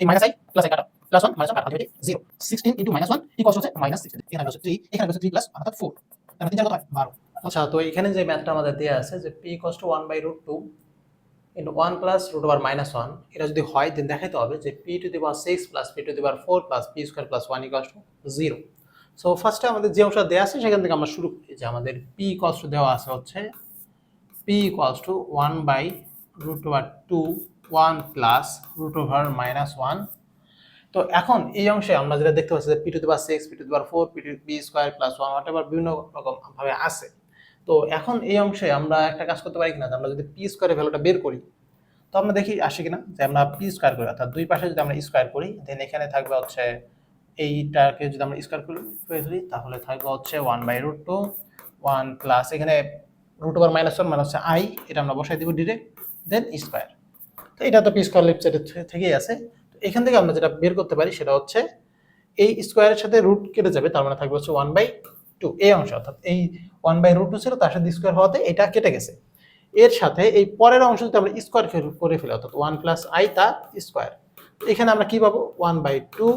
এই minus I plus I কাটা plus one minus one কাটা zero sixteen into minus one equals হচ্ছে minus sixteen এখানে হচ্ছে থ্রি এখানে হচ্ছে থ্রি প্লাস অর্থাৎ ফোর তাহলে তিন চার কত হয় বারো। আচ্ছা তো এখানে যে ম্যাথটা আমাদের দেওয়া আছে যে p equals to one by root two into one plus root over minus one এটা যদি হয় দেন দেখাইতে হবে যে p to the power six plus p to the power four plus p square plus one equals to zero so ফার্স্টে আমাদের যে অংশটা দেওয়া আছে, সেখান থেকে আমরা শুরু করি যে আমাদের পি ইকস টু দেওয়া আছে হচ্ছে p equals to one by root over two one plus root over minus one তো এখন এই অংশে আমরা যেটা দেখতে পাচ্ছি যে p to the six p to the four p to p square plus one what বিভিন্ন রকম ভাবে আছে। তো এখন এই অংশে আমরা একটা কাজ করতে পারি কিনা? আমরা যদি পি স্কোয়ারের ভ্যালুটা বের করি, তো আমরা দেখি আসে কিনা? যে আমরা পি স্কোয়ার করি, অর্থাৎ দুই পাশে যদি আমরা স্কোয়ার করি দেন এখানে থাকবে হচ্ছে এইটাকে যদি আমরা স্কোয়ার করি করে ফেলি তাহলে থাকবে হচ্ছে one by root two one plus এখানে রুট ওভার মাইনাস ওয়ান মানে হচ্ছে আই এটা আমরা বসাই দিব ডিরেক্ট দেন স্কোয়ার তো এটা তো পি স্কোয়ার লেফট সাইডে থেকেই আছে। তো এখান থেকে আমরা যেটা বের করতে পারি সেটা হচ্ছে এই স্কোয়ারের সাথে রুট কেটে যাবে, তার মানে থাকবে হচ্ছে ওয়ান বাই টু এই অংশ অর্থাৎ এই ওয়ান বাই রুট টু ছিল, তার সাথে স্কোয়ার হওয়াতে এটা কেটে গেছে। এর সাথে এই পরের অংশ যদি আমরা স্কোয়ার করে ফেলি, অর্থাৎ ওয়ান প্লাস আই তার স্কোয়ার এখানে আমরা কি পাবো? ওয়ান বাই টু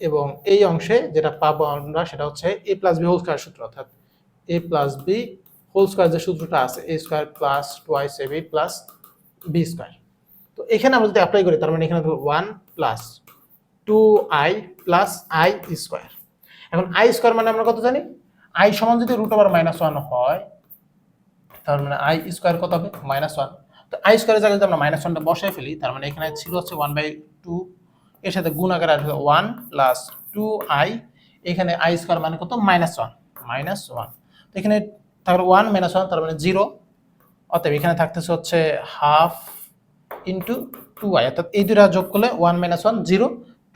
এবং এই অংশে যেটা পাবো আমরা সেটা হচ্ছে a plus b whole square সূত্র, অর্থাৎ a plus b whole square যে সূত্রটা আছে a square plus twice a b plus b square তো এখানে আমরা যদি অ্যাপ্লাই করি, তার মানে এখানে one plus two i plus i square এখন আই স্কোয়ার মানে আমরা কত জানি? আই সমান যদি রুট ওভার মাইনাস ওয়ান হয়, তার মানে আই স্কোয়ার কত হবে? মাইনাস ওয়ান তো আই স্কোয়ারের জায়গায় যদি আমরা মাইনাস ওয়ানটা বসাই ফেলি, তার মানে এখানে ছিল হচ্ছে ওয়ান বাই টু এর সাথে গুণ আকারে আসবে ওয়ান প্লাস টু আই এখানে আই স্কোয়ার মানে কত? মাইনাস ওয়ান মাইনাস ওয়ান তো এখানে থাকবে ওয়ান মাইনাস ওয়ান তার মানে জিরো অতএব এখানে থাকতেছে হচ্ছে হাফ ইন্টু টু আই অর্থাৎ এই দুটা যোগ করলে one minus one zero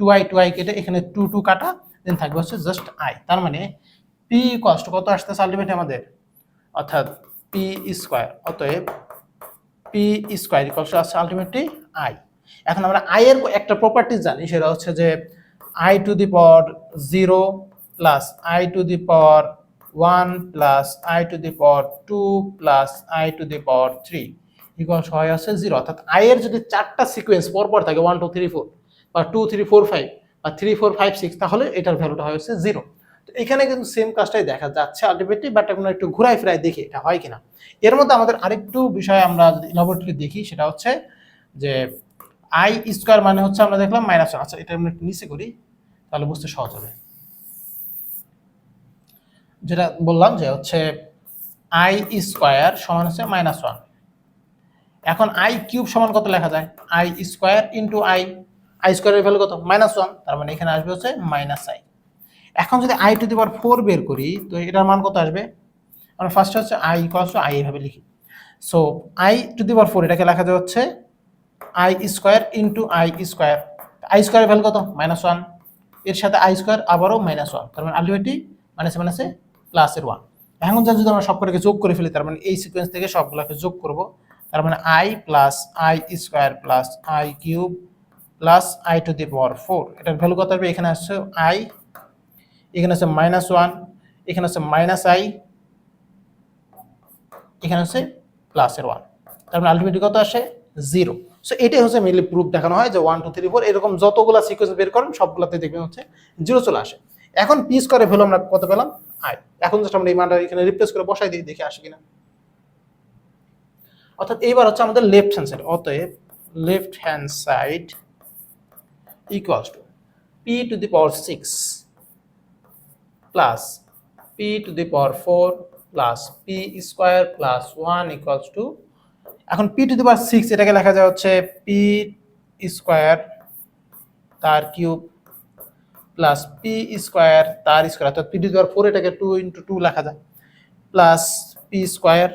two i two i কেটে এখানে টু টু কাটা দেন থাকবে হচ্ছে জাস্ট আই তার মানে পি কষ্ট কত আসতেছে আলটিমেট আমাদের? অর্থাৎ পি স্কোয়ার অতএব পি স্কোয়ার ইকলস আসছে আলটিমেটলি আই এখন আমরা আই এর একটা প্রপার্টিজ জানি, সেটা হচ্ছে যে i to the power zero plus i to the power one plus i to the power two plus i to the power three equal হয় হচ্ছে জিরো অর্থাৎ আই এর যদি চারটা সিকোয়েন্স পরপর থাকে ওয়ান টু থ্রি ফোর বা two three four five বা থ্রি ফোর ফাইভ সিক্স তাহলে এটার ভ্যালুটা হয় হচ্ছে জিরো তো এখানে কিন্তু সেম কাজটাই দেখা যাচ্ছে আলটিমেটলি বাট এখন একটু ঘুরাই ফিরাই দেখি এটা হয় কিনা। এর মধ্যে আমাদের আরেকটু বিষয় আমরা যদি ইনোভেটিভলি দেখি, সেটা হচ্ছে যে আই স্কোয়ার মানে হচ্ছে আমরা দেখলাম মাইনাস আচ্ছা এটা আমরা একটু নিচে করি, তাহলে বুঝতে সহজ হবে। যেটা বললাম যে হচ্ছে আই স্কোয়ার সমান হচ্ছে মাইনাস ওয়ান এখন আই কিউব সমান কত লেখা যায়? I square into i i স্কোয়ারের ভ্যালু কত? মাইনাস ওয়ান তার মানে এখানে আসবে হচ্ছে মাইনাস আই এখন যদি i to the power four বের করি, তো এটার মান কত আসবে? আমরা ফার্স্ট হচ্ছে আই ইকোয়ালস টু আই এভাবে লিখি। So i to the power four এটাকে লেখা যায় হচ্ছে i square into i square i স্কোয়ারের ভ্যালু কত? মাইনাস ওয়ানের সাথে আই স্কোয়ার আবারও মাইনাস ওয়ান তার মানে আলটিমেটলি মাইনাসে মাইনাসে প্লাসের ওয়ান এখন যদি আমরা সবগুলোকে যোগ করে ফেলি, তার মানে এই সিকোয়েন্স থেকে সবগুলোকে যোগ করব তার মানে i plus i square plus i cube plus i to the power four এটার ভ্যালু কত হবে? এখানে আসছে আই এখানে আছে মাইনাস ওয়ান এখানে আছে মাইনাস আই এখানে হচ্ছে প্লাসের ওয়ান তার মানে আলটিমেটলি কত আসে? জিরো সো এটাই হচ্ছে মেনলি প্রুফ দেখানো হয় যে ওয়ান টু থ্রি ফোর এরকম যতগুলো সিকোয়েন্স বের করেন, সবগুলোতে দেখবেন হচ্ছে জিরো চলে আসে। এখন পিস করে ফেলো আমরা কত পেলাম? আই এখন জাস্ট আমরা এই মানটা এখানে রিপ্লেস করে বসাই দিই, দেখে আসে কিনা। অর্থাৎ এইবার হচ্ছে আমাদের লেফট হ্যান্ড সাইড অতএব left hand side equals to p to the power six plus p to the power four plus p square plus one equals to এখন p to the power six এটাকে লেখা যায় হচ্ছে P square তার cube plus P square তার square অর্থাৎ p to the power four এটাকে two into two লেখা যায় plus p square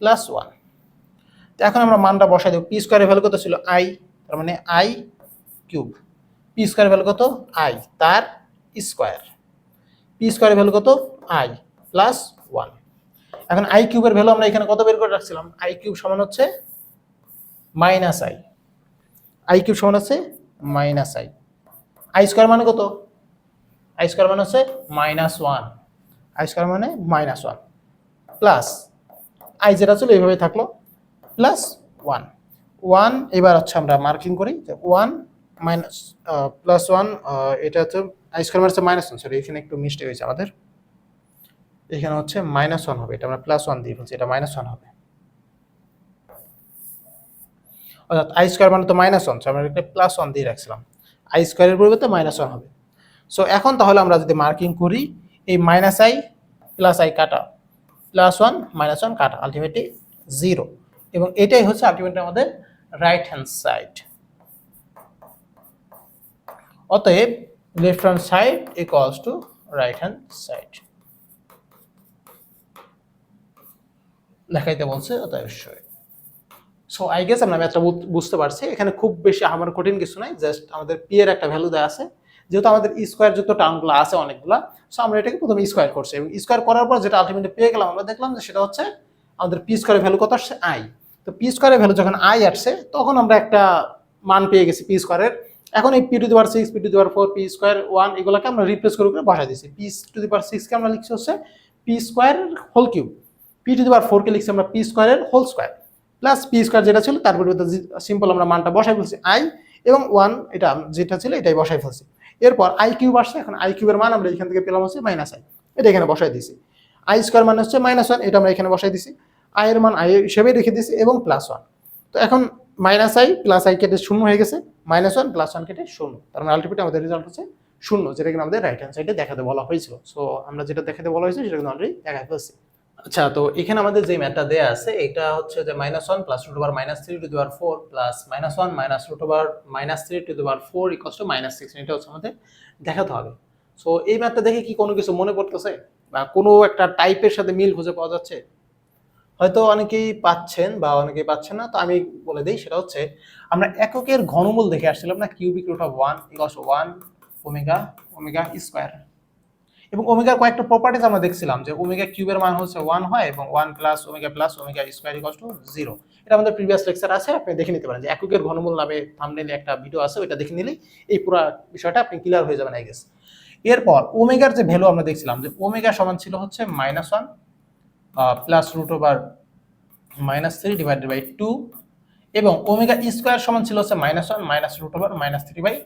plus one এখন আমরা মানটা বসাই দেবো পি স্কোয়ারের ভ্যালু কত ছিল? আই তার মানে আই কিউব পি স্কোয়ারের ভ্যালু কত? আই তার স্কোয়ার পি স্কোয়ারের ভ্যালু কত? আই প্লাস ওয়ান এখন আই কিউবের ভ্যালু আমরা এখানে কত বের করে রাখছিলাম? আই কিউব সমান হচ্ছে মাইনাস আই আই কিউব সমান হচ্ছে মাইনাস আই আই স্কোয়ার মানে কত? আই স্কোয়ার মানে হচ্ছে মাইনাস ওয়ান আই স্কোয়ার মানে মাইনাস ওয়ান প্লাস আই যেটা ছিল এইভাবে থাকল। প্লাস ওয়ান ওয়ান এবার হচ্ছে আমরা মার্কিং করি ওয়ান মাইনাস প্লাস ওয়ান এটা হচ্ছে square minus minus one sorry এখানে একটু মিস্টেক হয়েছে আমাদের। এখানে হচ্ছে মাইনাস ওয়ান হবে, এটা আমরা প্লাস ওয়ান দিয়ে ফেলছি এটা মাইনাস ওয়ান হবে। অর্থাৎ আই স্কোয়ার মানে তো মাইনাস ওয়ান আমরা একটা প্লাস ওয়ান দিয়ে রাখছিলাম। আই স্কোয়ারের পরিবর্তে মাইনাস ওয়ান হবে। সো এখন তাহলে আমরা যদি মার্কিং করি, এই মাইনাস আই প্লাস আই কাটা প্লাস ওয়ান মাইনাস ওয়ান কাটা আলটিমেটলি জিরো এবং এটাই হচ্ছে আলটিমেটলি আমাদের রাইট হ্যান্ড সাইড অতএব left hand side equals to right hand side দেখাইতে বলছে, অতএব সো আই গেস আমরা ম্যাথটা বুঝতে পারছি। এখানে খুব বেশি আমার কঠিন কিছু নাই জাস্ট আমাদের পি এর একটা ভ্যালু দেওয়া আছে। যেহেতু আমাদের স্কোয়ার যুক্ত টার্মগুলো আছে অনেকগুলা সো আমরা এটাকে প্রথমে স্কোয়ার করছি। এবং স্কোয়ার করার পর যেটা আলটিমেটলি পেয়ে গেলাম, আমরা দেখলাম যে সেটা হচ্ছে আমাদের পি স্কোয়ারের ভ্যালু কত আসছে? আই তো পি স্কোয়ারের ভ্যালু যখন আই আসছে, তখন আমরা একটা মান পেয়ে গেছি পি স্কোয়ারের এখন এই p to the power six p to the power four p square one এগুলোকে আমরা রিপ্লেস করে করে বসাই দিচ্ছি পি টু দি পাওয়ার সিক্সকে আমরা লিখছি হচ্ছে p square whole cube p to the power ফোরকে লিখছি আমরা পি স্কোয়ারের whole square plus p square যেটা ছিল, তার পরিবর্তে সিম্পল আমরা মানটা বসাই ফেলছি আই এবং ওয়ান এটা যেটা ছিল, এটাই বসাই ফেলছি। এরপর আই কিউব আসছে, এখন আই কিউবের মান আমরা এখান থেকে পেলাম হচ্ছে মাইনাস আই এটা এখানে বসাই দিছি আই স্কোয়ার মানে হচ্ছে মাইনাস ওয়ান এটা আমরা এখানে বসাই দিছি আই এর মান আই হিসেবে রেখে দিছি এবং প্লাস ওয়ান তো এখন মাইনাস আই প্লাস আই কেটে শূন্য হয়ে গেছে। মাইনাস ওয়ান প্লাস ওয়ান কেটে শূন্য। তার মানে আলটিমেটলি আমাদের রেজাল্ট হচ্ছে শূন্য, যেটা কিনা আমাদের রাইট হ্যান্ড সাইডে দেখাতে বলা হয়েছিল। সো আমরা যেটা দেখাতে বলা হয়েছে, সেটা কিন্তু অলরেডি দেখা ফেলছি আচ্ছা তো এখানে আমাদের যে ম্যাথটা দেয়া আছে, এটা হচ্ছে যে minus one plus root over minus three to দেওয়ার four plus minus one minus root over minus three to দেওয়ার four equals to minus six এটা হচ্ছে আমাদের দেখাতে হবে। সো এই ম্যাথটা দেখে কি কোনো কিছু মনে পড়তেছে? বা কোনো একটা টাইপের সাথে মিল খুঁজে পাওয়া যাচ্ছে? হয়তো অনেকেই পাচ্ছেন বা অনেকেই পাচ্ছেন না, তো আমি বলে দিই সেটা হচ্ছে, আমরা এককের ঘনমূল দেখে আসছিলাম না cubic root of one equals one omega omega square. এবং ওমেগার কয়েকটা প্রপার্টিজ আমরা দেখছিলাম যে ওমেগা কিউবের মান হচ্ছে ওয়ান হয় এবং one plus omega plus omega square equals to zero. এটা আমাদের প্রিভিয়াস লেকচার আছে, আপনি দেখে নিতে পারেন যে এককের ঘনমূল নামে থামনেলে একটা ভিডিও আছে, ওইটা দেখে নিলেই এই পুরো বিষয়টা আপনি ক্লিয়ার হয়ে যাবেন আই গেস এরপর ওমেগার যে ভ্যালু আমরা দেখছিলাম যে ওমেগা সমান ছিল হচ্ছে minus one plus root over minus three divided by two এবং ওমেগা স্কোয়ার সমান ছিল হচ্ছে minus one minus root over minus three by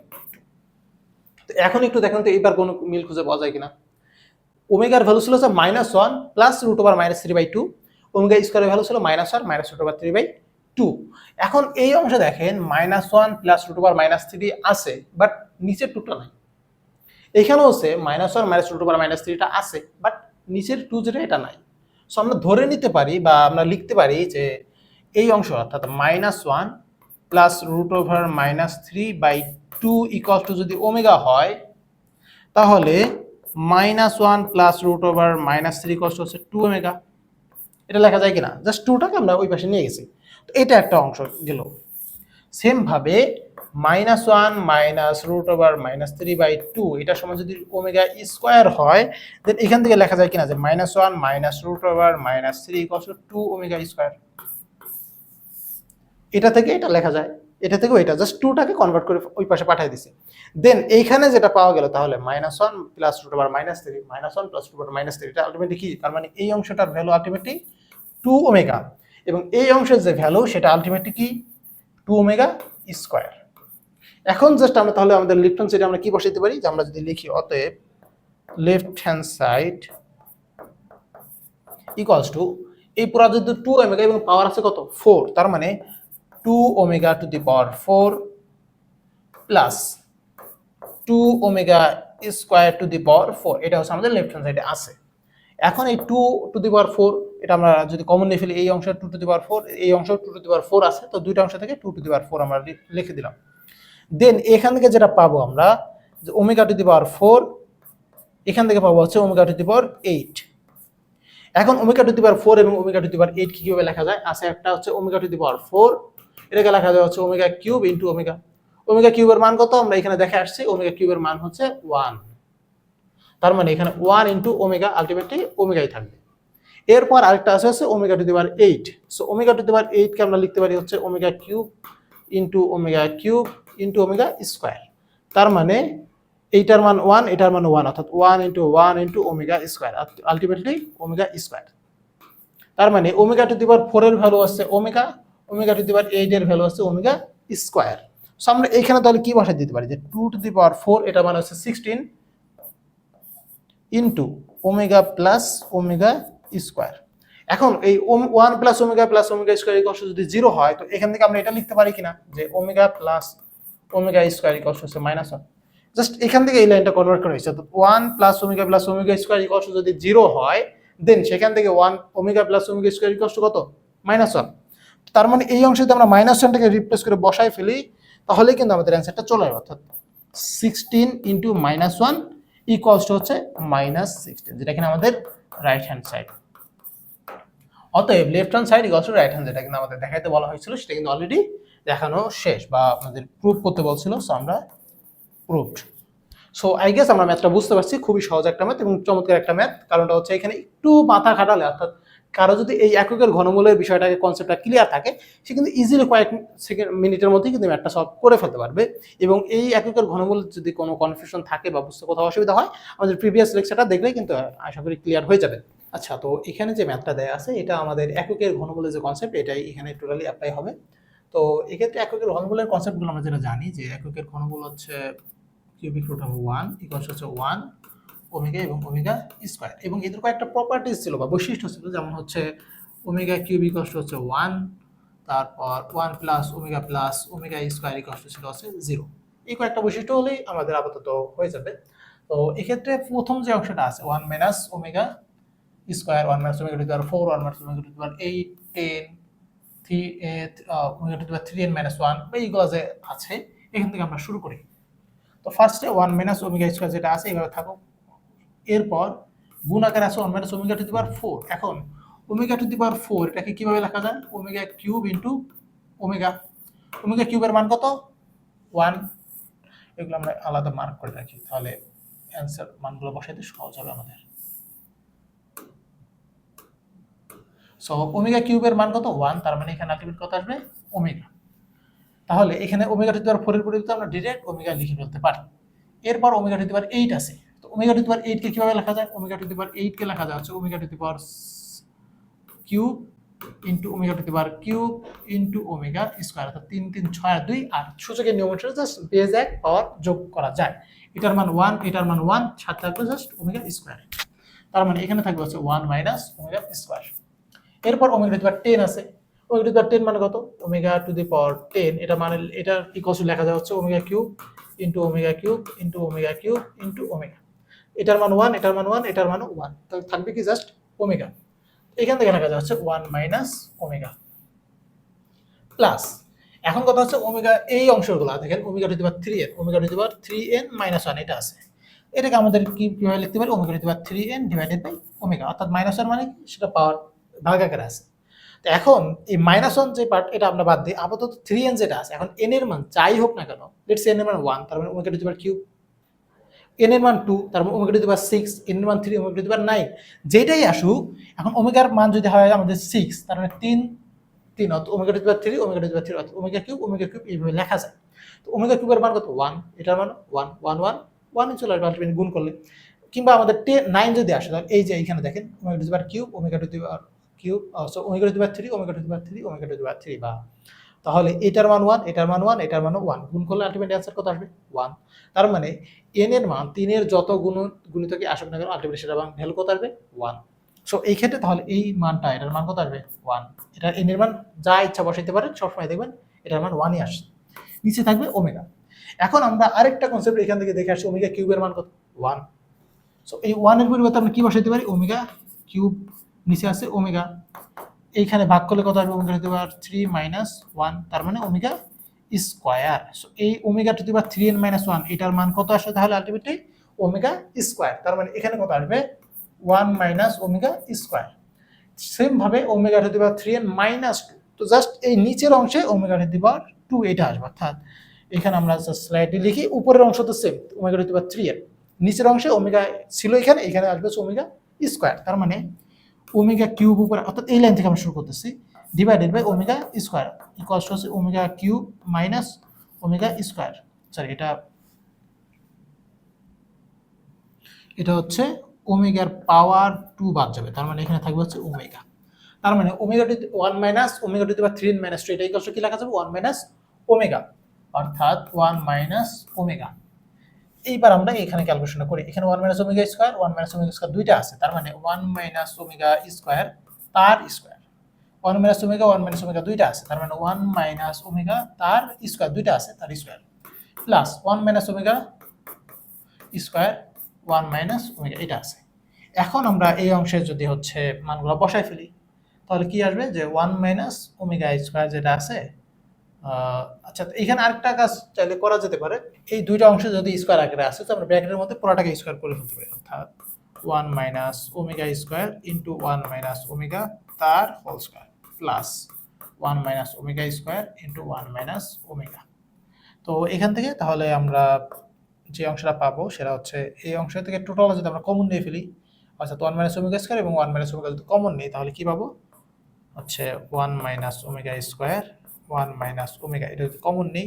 তো এখন একটু দেখেন তো এইবার কোনো মিল খুঁজে পাওয়া যায় কিনা। ওমেগার ভ্যালু ছিল হচ্ছে minus one plus root over minus three by two omega square value ছিল minus one minus root over three by two এখন এই অংশে দেখেন minus one plus root over minus three আছে বাট নিচের টুটা নাই। এখানেও হচ্ছে minus one minus root over minus থ্রিটা আছে বাট নিচের টু যেটা এটা নাই। সো আমরা ধরে নিতে পারি বা আমরা লিখতে পারি যে এই অংশ অর্থাৎ minus one plus root over minus three by two equal to যদি ওমেগা হয়, তাহলে minus one plus root over minus three কষ্ট হচ্ছে টু ওমেগা এটা লেখা যায় কিনা? জাস্ট টুটাকে আমরা ওই পাশে নিয়ে গেছি। তো এটা একটা অংশ গেল। সেমভাবে minus one minus root over minus three by two এটার সময় যদি ওমেগা স্কোয়ার হয় দেন এখান থেকে লেখা যায় কিনা যে minus one minus root over minus three কষ্ট টু ওমেগা স্কোয়ার এটা থেকে এটা লেখা যায়, এটা থেকেও এটা জাস্ট টুটাকে কনভার্ট করে ওই পাশে পাঠিয়ে দিছে। দেন এইখানে যেটা পাওয়া গেল তাহলে minus one plus root over minus three minus one plus root over minus three এটা আলটিমেটলি কি? তার মানে এই অংশটার ভ্যালু আলটিমেটলি টু ওমেগা এবং এই অংশের যে ভ্যালু সেটা আলটিমেটলি কি? টু ওমেগা স্কোয়ার এখন জাস্ট আমরা তাহলে আমাদের লেফট হ্যান্ড সাইডে আমরা কি বসাইতে পারি? যে আমরা যদি লিখি অতএব left hand side equals to এই পুরো যদি টু ওমেগা এবং পাওয়ার আছে কত? ফোর তার মানে two omega to the power four plus two omega square to the power four এটা হচ্ছে আমাদের লেফট হ্যান্ড সাইডে আছে। এখন এই two to the power four এটা আমরা যদি কমন নিয়ে ফেলি, এই অংশ two to the power four এই অংশ two to the power four আছে, তো দুইটা অংশ থেকে two to the power four আমরা লিখে দিলাম। দেন এখান থেকে যেটা পাবো আমরা, যে omega to the power four এখান থেকে পাবো হচ্ছে omega to the power eight এখন omega to the power four এবং omega to the power eight কীভাবে লেখা যায়? আছে একটা হচ্ছে omega to the power four এটাকে লেখা যায় হচ্ছে omega cube into omega omega কিউবের মান কত? আমরা এখানে দেখে আসছি ওমেগা কিউবের মান হচ্ছে ওয়ান তার মানে এখানে ওয়ান ইন্টু ওমেগা আলটিমেটলি ওমেগাই থাকবে। এরপর আরেকটা আছে হচ্ছে omega to the power eight so omega to the power এইটকে আমরা লিখতে পারি হচ্ছে omega cube into omega cube into omega square তার মানে এইটার মান ওয়ান এটার মান ওয়ান অর্থাৎ one into one into omega square ultimately omega square তার মানে ওমেগা টু দিবার ফোরের ভ্যালু হচ্ছে ওমেগা ওমেগা টু দিবার পাওয়ার এইট এর ভ্যালু হচ্ছে ওমেগা স্কোয়ার সো আমরা এখানে তাহলে কি বসাই দিতে পারি? যে two to the power four এটা মানে হচ্ছে sixteen into omega plus omega square এখন এই one plus omega plus omega square যদি জিরো হয়, তো এখান থেকে আমরা এটা লিখতে পারি কিনা? যে omega plus omega square x হচ্ছে মাইনাস ওয়ান জাস্ট এখান থেকে এই লাইনটা কনভার্ট করা হয়েছে, তো one plus omega plus omega square equals যদি জিরো হয় দেন সেখান থেকে one omega plus omega square equals কত? মাইনাস ওয়ান তার মানে এই অংশে যদি আমরা মাইনাস ওয়ানটাকে রিপ্লেস করে বসাই ফেলি, তাহলে কিন্তু আমাদের অ্যান্সারটা চলে আসবে, অর্থাৎ sixteen into minus one equals to হচ্ছে মাইনাস সিক্সটিন যেটা কিনা আমাদের রাইট হ্যান্ড সাইড অতএব left hand side equals to right hand যেটা কিন্তু আমাদের দেখাইতে বলা হয়েছিল, সেটা কিন্তু অলরেডি দেখানো শেষ বা আমাদের প্রুভ করতে বলছিল সো আমরা প্রুভড সো আই গেস আমরা ম্যাথটা বুঝতে পারছি, খুবই সহজ একটা ম্যাথ এবং চমৎকার একটা ম্যাথ কারণটা হচ্ছে এখানে একটু মাথা খাটালে, অর্থাৎ কারও যদি এই এককের ঘনমূলের বিষয়টাকে কনসেপ্টটা ক্লিয়ার থাকে, সে কিন্তু ইজিলি কয়েক সেকেন্ড মিনিটের মধ্যেই কিন্তু ম্যাথটা সলভ করে ফেলতে পারবে। এবং এই এককের ঘনমূল যদি কোনো কনফিউশন থাকে বা বুঝতে কোথাও অসুবিধা হয়, আমাদের প্রিভিয়াস লেকচারটা দেখলেই কিন্তু আশা করি ক্লিয়ার হয়ে যাবে। আচ্ছা তো এখানে যে ম্যাথটা দেয়া আছে, এটা আমাদের এককের ঘনমূলের যে কনসেপ্ট এটাই এখানে টোটালি অ্যাপ্লাই হবে। তো এক্ষেত্রে এককের ঘনমূলের কনসেপ্টগুলো আমরা যেটা জানি যে এককের ঘনমূল হচ্ছে cubic root of one equals হচ্ছে ওয়ান ওমেগা এবং ওমেগা স্কোয়ার এবং এদের কয়েকটা প্রপার্টিস ছিল বা বৈশিষ্ট্য ছিল, যেমন হচ্ছে ওমেগা কিউব ইকুয়ালস হচ্ছে ওয়ান তারপর one plus omega plus omega square equals ছিল হচ্ছে জিরো এই কয়েকটা বৈশিষ্ট্য হলেই আমাদের আপাতত হয়ে যাবে। তো এক্ষেত্রে প্রথম যে অংশটা আছে one minus omega square one minus omega to power four one minus omega to power eight ten three three n minus one বা এইগুলো আছে। এখান থেকে আমরা শুরু করি। তো ফার্স্টে ওয়ান মাইনাস ওমেগা স্কোয়ার যেটা আছে এইভাবে থাকুক। এরপর গুণ আকার আছে one minus omega to the power four এখন omega to the power four এটাকে কীভাবে লেখা যায়? Omega cube into omega omega কিউবের মান কত? ওয়ান এগুলো আমরা আলাদা মার্ক করে রাখি। তাহলে অ্যান্সার মানগুলো বসাইতে সহজ হবে আমাদের। সো ওমেগা কিউবের মান কত? ওয়ান তার মানে এখানে আলটিমেট কত আসবে? ওমেগা তাহলে এখানে ওমেগা টু দি পাওয়ার ফোরের পরিবর্তে আমরা ডিরেক্ট ওমেগা লিখে ফেলতে পারি। এরপর omega to the power eight আছে। তো ওমেগা টু দি পাওয়ার এইটকে কীভাবে লেখা যায়? ওমেগা টু দি পাওয়ার এইটকে লেখা যায় হচ্ছে omega to the power cube into omega to the power cube into omega square অর্থাৎ তিন তিন, ছয়, দুই আর সূচকের নিয়ম অনুসারে জাস্ট বেজ এক পাওয়ার যোগ করা যায়। এটার মান ওয়ান এটার মান ওয়ান সাথে থাকবে জাস্ট ওমেগা স্কোয়ার তার মানে এখানে থাকবে হচ্ছে ওয়ান মাইনাস ওমেগা স্কোয়ার এরপর ওমেগা টু পাওয়ার টেন আছে। ওমেগা টু পাওয়ার টেন মানে কত? Omega to the power ten এটা মানে এটা ইকস লেখা যায় হচ্ছে omega cube into omega cube into omega cube into omega এটার মান ওয়ান এটার মান ওয়ান এটার মান ওয়ান তাহলে থাকবে কি জাস্ট ওমেগা এখান থেকে লেখা যাচ্ছে ওয়ান মাইনাস ওমেগা প্লাস এখন কথা হচ্ছে ওমেগা এই অংশগুলো। দেখেন omega to the power three n omega to the power three n minus one এটা আছে। এটাকে আমাদের কি, কীভাবে লিখতে পারি? Omega to the power three n divided by omega অর্থাৎ মাইনাস ওয়ান মানে? সেটা পাওয়ার ভাগাকারে আছে। তো এখন এই মাইনাস ওয়ান যে পার্ট এটা আমরা বাদ দিই আপাতত থ্রি এন যেটা আছে। এখন এন এর মান যাই হোক না কেন লেটস এন এর মান ওয়ান তার মানে ওমেগা টু কিউব এন এর মান টু তার মানে omega to power six n এর মান three omega to power nine যেটাই আসুক, এখন ওমেগার মান যদি হয় আমাদের সিক্স তার মানে তিন তিন অত omega to power three omega to power three অর্থাৎ ওমেগা কিউব ওমেগা কিউব এইভাবে লেখা যায়। তো ওমেগা কিউবের মান কত? ওয়ান এটার মান ওয়ান ওয়ান ওয়ান ওয়ান চলে আসবে আলটিমেটলি গুণ করলে। কিংবা আমাদের টেন নাইন যদি আসে, তাহলে এই যে এইখানে দেখেন omega to power cube omega to power cube so omega to the power three omega to the power three omega to the power three বা। তাহলে এটার মান ওয়ান এটার মান ওয়ান এটার মান ওয়ান গুণ করলে আলটিমেট অ্যান্সার কত আসবে? ওয়ান তার মানে এন এর মান তিনের যত গুণ, গুণিতকে আসবে না কেন আলটিমেট সেটা ভ্যালু কত আসবে? ওয়ান সো এই ক্ষেত্রে তাহলে এই মানটা, এটার মান কত আসবে? ওয়ান এটা এন এর মান যা ইচ্ছা বসাইতে পারেন, সবসময় দেখবেন এটার মান ওয়ানই আসছে নিচে থাকবে ওমেগা এখন আমরা আরেকটা কনসেপ্ট এখান থেকে দেখে আসছি ওমেগা কিউবের মান কত? ওয়ান সো এই ওয়ানের পরিবর্তে আমরা কি বসাইতে পারি? ওমেগা কিউব নিচে আছে ওমেগা। এইখানে ভাগ করলে কত আসবে omega to the power three minus one, তার মানে ওমেগা স্কোয়ার। সো এই omega to the power three n minus one, এটার মান কত আসবে তাহলে আলটিমেটলি ওমেগা স্কোয়ার, তার মানে এখানে কত আসবে? One minus omega square. Same ভাবে omega to the power three n minus two, তো জাস্ট এই নিচের অংশে omega to the power two এটা আসবে, অর্থাৎ এখানে আমরা স্লাইডে লিখি, উপরের অংশ তো same omega to the power three n. নিচের অংশে ওমেগা ছিল এখানে এখানে আসবে ওমেগা স্কোয়ার, তার মানে ওমেগা কিউব উপরে, অর্থাৎ এই লাইন থেকে আমরা শুরু করতেছি divided by omega square equals হচ্ছে omega cube minus omega square sorry এটা এটা হচ্ছে ওমেগার পাওয়ার টু বাদ যাবে, তার মানে এখানে থাকবে হচ্ছে ওমেগা তার মানে omega to one minus omega to power three minus two এটা ইকুয়ালস কি লেখা যাবে? ওয়ান মাইনাস ওমেগা অর্থাৎ ওয়ান মাইনাস ওমেগা এইবার আমরা এখানে ক্যালকুলেশন করি। এখানে one minus omega square one minus omega square দুইটা আছে। তার মানে ওয়ান মাইনাস ওমেগা স্কোয়ার তার square one minus omega one minus omega দুইটা আছে। তার মানে ওয়ান মাইনাস ওমেগা তার স্কোয়ার দুইটা আছে, তার square plus one minus omega square one minus omega এটা আছে। এখন আমরা এই অংশে যদি হচ্ছে মানগুলো বসাই ফেলি, তাহলে কি আসবে? যে ওয়ান মাইনাস ওমেগা স্কোয়ার যেটা আছে আচ্ছা এখানে আরেকটা কাজ চাইলে করা যেতে পারে। এই দুইটা অংশ যদি স্কোয়ার আকারে আসে, তো আমরা ব্র্যাকেটের মধ্যে পুরোটাকে স্কোয়ার করে ফেলতে পারি। অর্থাৎ one minus omega square into one minus omega তার whole square plus one minus omega square into one minus omega তো এখান থেকে তাহলে আমরা যে অংশটা পাবো, সেটা হচ্ছে এই অংশ থেকে টোটাল যদি আমরা কমন নিয়ে ফেলি, অর্থাৎ ওয়ান মাইনাস ওমেগা স্কোয়ার এবং ওয়ান মাইনাস ওমেগা যদি কমন নিই, তাহলে কী পাবো? হচ্ছে one minus omega square one minus omega এটা যদি কমন নেই।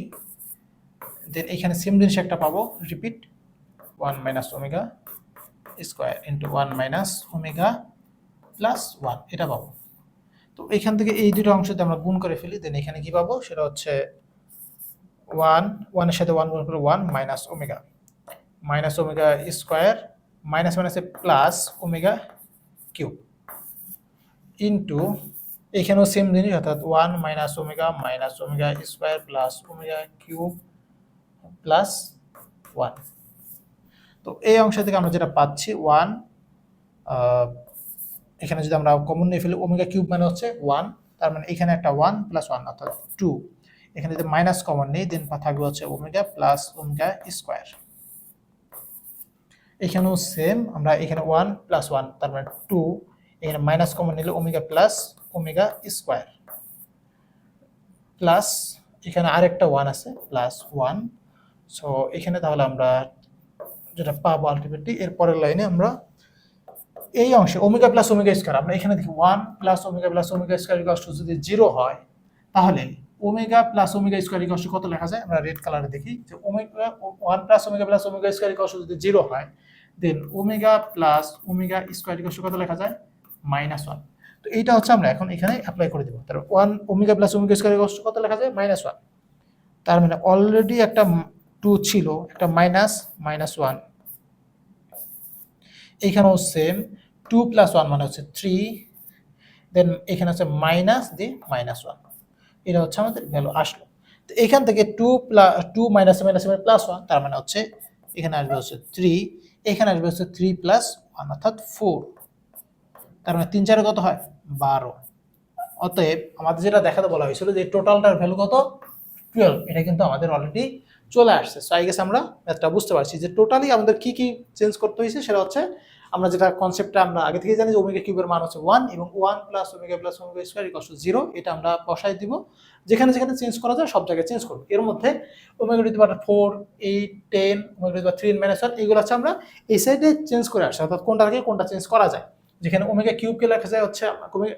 দেন এখানে সেম জিনিস একটা পাবো repeat one minus omega square into one minus omega plus one এটা পাবো। তো এখান থেকে এই দুটো অংশ যদি আমরা গুণ করে ফেলি দেন এখানে কি পাবো? সেটা হচ্ছে ওয়ান ওয়ানের সাথে ওয়ান গুণ করে one minus omega minus omega square minus মাইনাসে প্লাস ওমেগা কিউব ইন্টু এখানেও সেম জিনিস, অর্থাৎ one minus omega minus omega square plus omega cube plus one তো এই অংশ থেকে আমরা যেটা পাচ্ছি ওয়ান এখানে যদি আমরা কমন নিয়ে ফেলি ওমেগা কিউব মানে হচ্ছে ওয়ান তার মানে এখানে একটা ওয়ান প্লাস ওয়ান অর্থাৎ টু এখানে যদি মাইনাস কমন নেই দেন থাকবে হচ্ছে ওমেগা প্লাস ওমেগা স্কোয়ার এখানেও সেম আমরা এখানে ওয়ান প্লাস ওয়ান তার মানে টু এখানে মাইনাস কমন নিলে omega plus omega square. Plus এখানে আর একটা ওয়ান আছে, প্লাস ওয়ান। সো এখানে তাহলে আমরা যেটা পাবো আলটিমেটলি, এর পরের লাইনে আমরা এই অংশে, ওমেগা প্লাস ওমেগা স্কোয়ার। আমরা এখানে দেখি one plus omega plus omega square equals যদি জিরো হয়, তাহলে omega plus omega square equals কত লেখা যায়? আমরা রেড কালারে দেখি যে omega, one plus omega plus omega square equals যদি জিরো হয় then omega plus omega square equals কত লেখা যায়? Minus one. তো এইটা হচ্ছে আমরা এখন এখানে অ্যাপ্লাই করে দেবো। তার one omega plus omega square equals কত লেখা যায়? মাইনাস ওয়ান তার মানে অলরেডি একটা টু ছিল, একটা মাইনাস মাইনাস ওয়ান এখানেও সেম টু প্লাস ওয়ান মানে হচ্ছে থ্রি দেন এখানে হচ্ছে মাইনাস দিয়ে মাইনাস ওয়ান এটা হচ্ছে আমাদের ভ্যালু আসলো। তো এখান থেকে two plus two minus minus plus one তার মানে হচ্ছে এখানে আসবে হচ্ছে থ্রি এখানে আসবে হচ্ছে থ্রি প্লাস ওয়ান অর্থাৎ ফোর তার মানে তিন চারে কত হয়? বারো। অতএব আমাদের যেটা দেখাতে বলা হয়েছিল যে টোটালটার ভ্যালু কত? টুয়েলভ। এটা কিন্তু আমাদের অলরেডি চলে আসছে। সো আই গেস আমরা ম্যাথটা বুঝতে পারছি যে টোটালি আমাদের কি কি চেঞ্জ করতে হয়েছে সেটা হচ্ছে আমরা যেটা কনসেপ্টটা আমরা আগে থেকে জানি যে ওমেগা কিউবের মান হচ্ছে ওয়ান এবং one plus omega plus omega square equals zero এটা আমরা বসাই দিব। যেখানে যেখানে চেঞ্জ করা যায় সব জায়গায় চেঞ্জ করব। এর মধ্যে omega to power four eight ten omega to three minus one এগুলো হচ্ছে আমরা এই সাইডে চেঞ্জ করে আসছি। অর্থাৎ কোনটা থেকে কোনটা চেঞ্জ করা যায়। যেখানে ওমেগা কিউবকে লেখা যায় হচ্ছে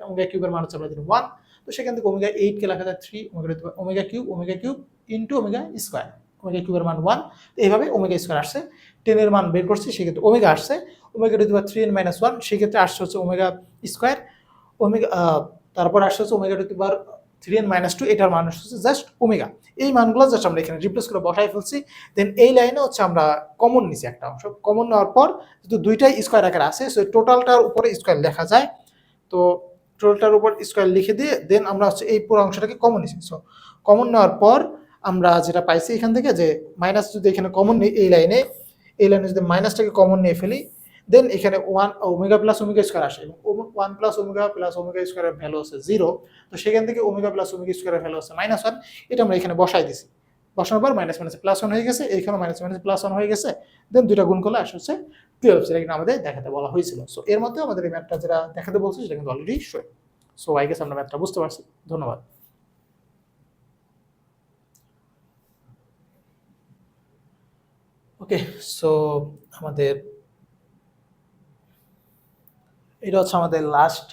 ওমেগা কিউবের মান হচ্ছে আমরা জানি ওয়ান তো সেখান থেকে ওমেগা এইটকে লেখা যায় three omega omega cube omega cube into omega square omega কিউবের মান ওয়ান এইভাবে ওমেগা স্কোয়ার আসছে। টেনের মান বের করছে, সেক্ষেত্রে ওমেগা আসছে। Omega to three n minus one সেক্ষেত্রে আসছে হচ্ছে ওমেগা স্কোয়ার ওমেগা তারপর আসছে হচ্ছে omega to power three n minus two এটার মান হচ্ছে জাস্ট ওমেগা এই মানগুলো জাস্ট আমরা এখানে রিপ্লেস করে বসাই ফেলছি। দেন এই লাইনে হচ্ছে আমরা কমন নিছি একটা অংশ। কমন নেওয়ার পর যেহেতু দুইটাই স্কোয়ার আকারে আছে সো টোটালটার উপরে স্কোয়ার লেখা যায়। তো টোটালটার উপর স্কোয়ার লিখে দিয়ে দেন আমরা হচ্ছে এই পুরো অংশটাকে কমন নিছি। সো কমন নেওয়ার পর আমরা যেটা পাইছি এখান থেকে যে মাইনাস যদি এখানে কমন নিই এই লাইনে এই লাইনে যদি মাইনাসটাকে কমন নিয়ে ফেলি দেন এখানে one omega plus omega square আসে এবং one plus omega plus omega স্কোয়ারের ভ্যালু আছে জিরো তো সেখান থেকে ওমেগা প্লাস ওমেগা স্কোয়ারের ভ্যালু হচ্ছে মাইনাস ওয়ান এটা আমরা এখানে বসাই দিছি। বসানোর পর মাইনাস মাইনাস প্লাস ওয়ান হয়ে গেছে এইখানে মাইনাস মাইনাস প্লাস ওয়ান হয়ে গেছে। দেন দুইটা গুণ করলে আসে হচ্ছে টুয়েলভ সেটা কিন্তু আমাদের দেখাতে বলা হয়েছিল। সো এর মধ্যে আমাদের এই ম্যাথটা যেটা দেখাতে বলছে, সেটা কিন্তু already show so I guess আমরা ম্যাথটা বুঝতে পারছি। ধন্যবাদ। ওকে সো আমাদের এটা হচ্ছে আমাদের লাস্ট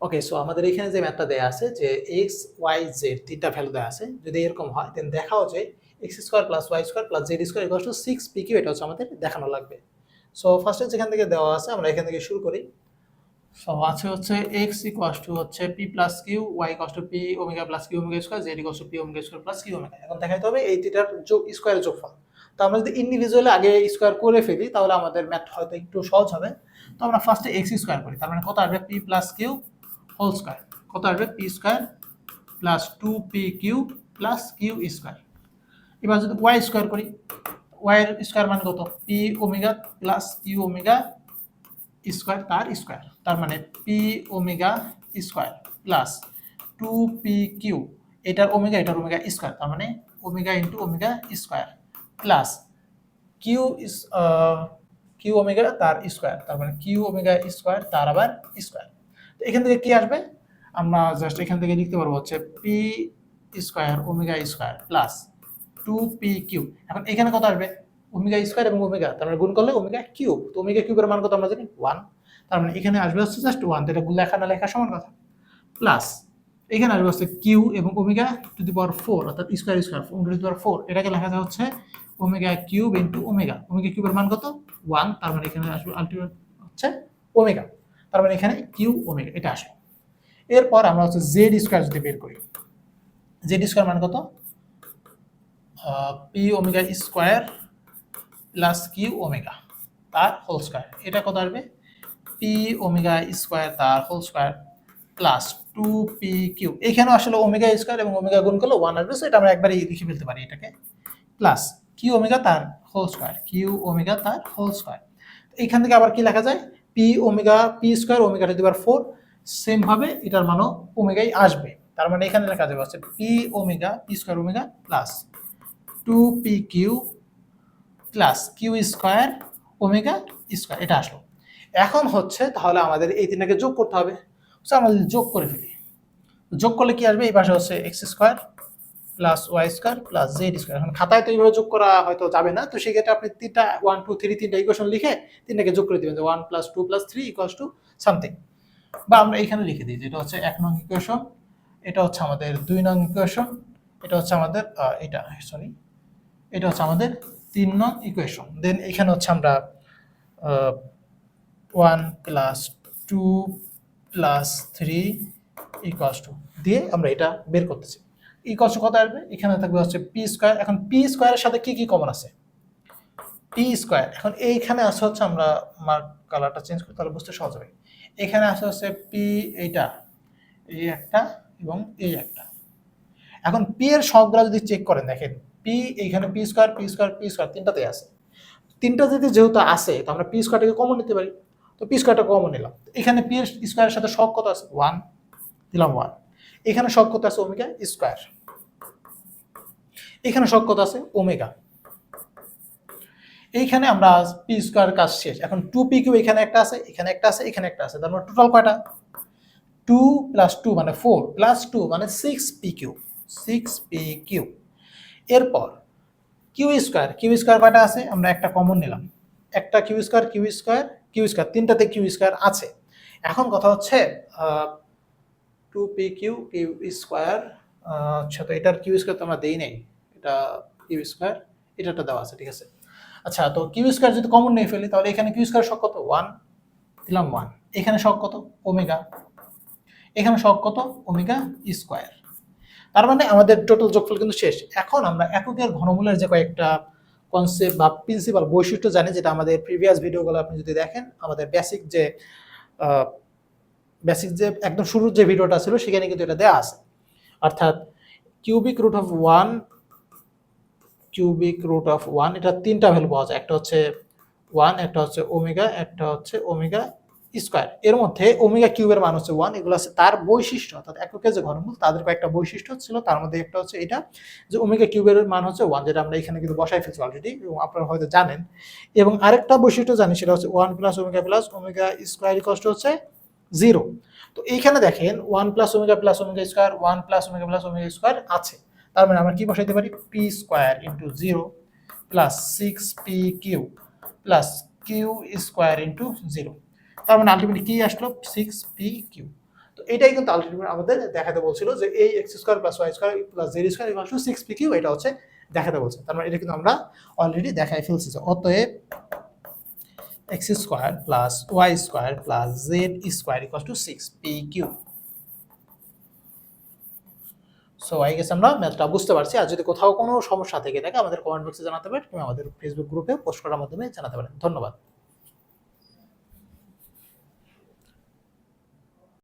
ওকে সো আমাদের এখানে যে ম্যাথটা দেওয়া আছে যে এক্স ওয়াই জেড তিনটা ভ্যালু দেওয়া আছে, যদি এরকম হয় দেন দেখাও যে x square plus y square plus z square equal to six p q এটা হচ্ছে আমাদের দেখানো লাগবে। সো ফার্স্টে যেখান থেকে দেওয়া আছে, আমরা এখান থেকে শুরু করি। সো আছে হচ্ছে এক্স ইকুয়াস টু হচ্ছে p plus q y equals to p omega plus q omega square z equals to p omega square plus q omega এখন দেখাইতে হবে এই তিনটার যোগ স্কোয়ারের যোগফল। তো আমরা যদি ইন্ডিভিজুয়ালি আগে স্কোয়ার করে ফেলি, তাহলে আমাদের ম্যাথ হয়তো একটু সহজ হবে। তো আমরা ফার্স্টে এক্স স্কোয়ার করি, তার মানে কত আসবে p plus q whole square কত আসবে p square plus two p q plus q square এবার যদি ওয়াই স্কোয়ার করি ওয়াই এর স্কোয়ার মানে কত? P omega plus q omega square তার স্কোয়ার তার মানে p omega square plus two p q এটার ওমেগা এটার ওমেগা স্কোয়ার তার মানে omega into omega square plus q q omega তার স্কোয়ার তার মানে কিউ ওমেগা স্কোয়ার তার আবার স্কোয়ার তো এখান থেকে কি আসবে? আমরা জাস্ট এখান থেকে লিখতে পারব হচ্ছে p square omega square plus two p q এখন এখানে কত আসবে? ওমেগা স্কোয়ার এবং ওমেগা তার মানে গুণ করলে ওমেগা কিউব তো ওমেগা কিউবের মান কত আমরা জানি? ওয়ান তার মানে এখানে আসবে হচ্ছে জাস্ট ওয়ান তো এটা লেখা না লেখা সমান কথা। প্লাস এখানে আসবে হচ্ছে কিউ এবং omega to the power four অর্থাৎ square square to the power four এটাকে লেখা যায় হচ্ছে omega cube into omega omega কিউবের মান কত? ওয়ান তার মানে এখানে আসবে আলটিমেট হচ্ছে ওমেগা তার মানে এখানে কিউ ওমেগা এটা আসলো এরপর আমরা হচ্ছে জেড স্কোয়ার যদি বের করি জেড স্কোয়ার মান কত? P omega square plus q omega তার হোল স্কোয়ার এটা কত আসবে? পি ওমেগা স্কোয়ার তার whole square plus two p q এখানেও আসলে ওমেগা স্কোয়ার এবং ওমেগা গুণ করলে ওয়ান আসবে, so এটা আমরা একবারই লিখে ফেলতে পারি এটাকে। প্লাস কিউ ওমেগা তার হোল স্কোয়ার কিউ ওমেগা তার হোল স্কোয়ার এখান থেকে আবার কি লেখা যায়? P omega p square omega to the power four সেমভাবে এটার মানও ওমেগাই আসবে। তার মানে এখানে লেখা যাবে হচ্ছে p omega p square omega plus two p q plus q square omega square এটা আসলো। এখন হচ্ছে তাহলে আমাদের এই তিনটাকে যোগ করতে হবে। সো আমরা যোগ করে ফেলি, যোগ করলে কি আসবে? এই পাশে হচ্ছে x square plus y square plus z square এখন খাতায় তো এইভাবে যোগ করা হয়তো যাবে না, তো সেক্ষেত্রে আপনি তিনটা ওয়ান টু থ্রি তিনটা ইকুয়েশন লিখে তিনটাকে যোগ করে দেবেন, যে one plus two plus three equals to something বা আমরা এখানে লিখে দিই যেটা হচ্ছে এক নং ইকুয়েশন এটা হচ্ছে আমাদের দুই নং ইকুয়েশন এটা হচ্ছে আমাদের এটা সরি এটা হচ্ছে আমাদের তিন নং ইকুয়েশন দেন এখানে হচ্ছে আমরা one plus two plus three equals to দিয়ে আমরা এটা বের করতেছি। ইকুয়ালস টু কত আসবে? এখানে থাকবে হচ্ছে পি স্কোয়ার এখন পি স্কোয়ারের সাথে কি কি কমন আছে? পি স্কোয়ার এখন এইখানে আসে হচ্ছে আমরা মার্ক কালারটা চেঞ্জ করি, তাহলে বুঝতে সহজ হবে। এখানে আসে হচ্ছে পি এইটা, এই একটা এবং এই একটা। এখন পি এর সবগুলো যদি চেক করেন, দেখেন পি এইখানে p square p square p square তিনটাতেই আছে। তিনটা যদি যেহেতু আসে তো আমরা পি স্কোয়ারটাকে কমন নিতে পারি। তো পি স্কোয়ারটা কমন নিলাম। এখানে পি স্কোয়ারের সাথে সব কত আছে? ওয়ান দিলাম ওয়ান এখানে সব কত আছে? ওমেগা স্কোয়ার এখানে সব কত আছে? ওমেগা। এইখানে আমরা পি স্কোয়ার কাজ শেষ। এখন টু পি কিউ এখানে একটা আছে, এখানে একটা আছে, এখানে একটা আছে। তার মানে টোটাল কয়টা? টু প্লাস টু মানে ফোর প্লাস টু মানে six P Q. Six P Q. এরপর কিউ স্কোয়ার কিউ স্কোয়ার কয়টা আছে? আমরা একটা কমন নিলাম। একটা Q square Q square Q square. তিনটাতে Q square আছে। এখন কথা হচ্ছে two P Q Q square আচ্ছা তো এটার কিউ স্কোয়ার তো আমরা দেই নাই। এটা কিউ স্কোয়ার এটাটা দেওয়া আছে, ঠিক আছে? আচ্ছা তো কিউ স্কোয়ার যদি কমন নিয়ে ফেলি, তাহলে এখানে কিউ স্কোয়ার শক কত? ওয়ান দিলাম ওয়ান এখানে শক কত? ওমেগা এখানে শক কত? ওমেগা স্কোয়ার তার মানে আমাদের টোটাল যোগফল কিন্তু শেষ। এখন আমরা এককের ঘনমূলের যে কয়েকটা কনসেপ্ট বা প্রিন্সিপাল বৈশিষ্ট্য জানি, যেটা আমাদের প্রিভিয়াস ভিডিওগুলো আপনি যদি দেখেন, আমাদের বেসিক যে বেসিক যে একদম শুরুর যে ভিডিওটা ছিল, সেখানে কিন্তু এটা দেওয়া আছে। অর্থাৎ cubic root of one cubic root of one এটা তিনটা ভ্যালু পাওয়া যায়। একটা হচ্ছে ওয়ান একটা হচ্ছে ওমেগা একটা হচ্ছে ওমেগা স্কোয়ার এর মধ্যে ওমেগা কিউবের মান হচ্ছে ওয়ান এগুলো আছে তার বৈশিষ্ট্য। অর্থাৎ এককের যে ঘনমূল, তাদের কয়েকটা বৈশিষ্ট্য ছিল। তার মধ্যে একটা হচ্ছে এটা, যে ওমেগা কিউবের মান হচ্ছে ওয়ান যেটা আমরা এখানে কিন্তু বসাই ফেলছি অলরেডি এবং আপনারা হয়তো জানেন। এবং আরেকটা বৈশিষ্ট্য জানি, সেটা হচ্ছে one plus omega plus omega square ইকস্ট হচ্ছে জিরো তো এইখানে দেখেন one plus omega plus omega square one plus omega plus omega square আছে। তার মানে আমরা কি বসাইতে পারি? P square into zero plus six P Q plus Q square into zero তার মানে আলটিমেটলি কি আসলো? সিক্স পি কিউ তো এটাই কিন্তু আলটিমেট আমাদের দেখাতে বলছিল যে এই X square plus Y square plus Z square equal to six P Q এটা হচ্ছে দেখাতে বলছে। তার মানে এটা কিন্তু আমরা অলরেডি দেখাই ফেলছি যে অতএব X square plus Y square plus Z square equal to six P Q so I guess আমরা ম্যাথটা বুঝতে পারছি। আর যদি কোথাও কোনো সমস্যা থেকে থাকে, আমাদের কমেন্ট বক্সে জানাতে পারেন কিংবা আমাদের ফেসবুক গ্রুপে পোস্ট করার মাধ্যমে জানাতে পারেন। ধন্যবাদ।